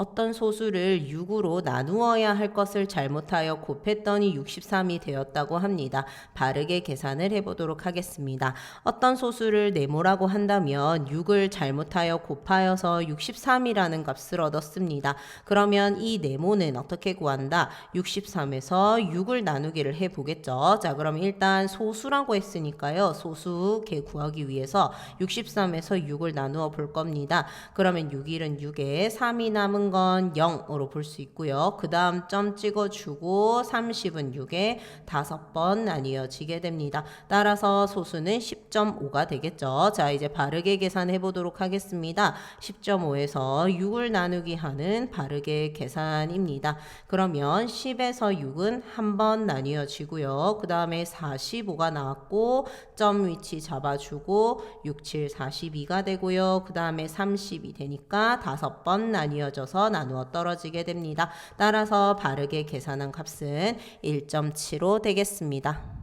어떤 소수를 6으로 나누어야 할 것을 잘못하여 곱했더니 63이 되었다고 합니다. 바르게 계산을 해보도록 하겠습니다. 어떤 소수를 네모라고 한다면 6을 잘못하여 곱하여서 63이라는 값을 얻었습니다. 그러면 이 네모는 어떻게 구한다? 63에서 6을 나누기를 해보겠죠. 자, 그럼 일단 소수라고 했으니까요. 소수 개 구하기 위해서 63에서 6을 나누어 볼 겁니다. 그러면 6일은 6에 3이 남은 건 0으로 볼 수 있고요. 그 다음 점 찍어주고 30은 6에 5번 나뉘어지게 됩니다. 따라서 소수는 10.5가 되겠죠. 자, 이제 바르게 계산해 보도록 하겠습니다. 10.5에서 6을 나누기 하는 바르게 계산입니다. 그러면 10에서 6은 한 번 나뉘어지고요. 그 다음에 45가 나왔고 점 위치 잡아주고 6, 7, 42가 되고요. 그 다음에 30이 되니까 다섯 번 나뉘어져 서 나누어 떨어지게 됩니다. 따라서 바르게 계산한 값은 1.75 되겠습니다.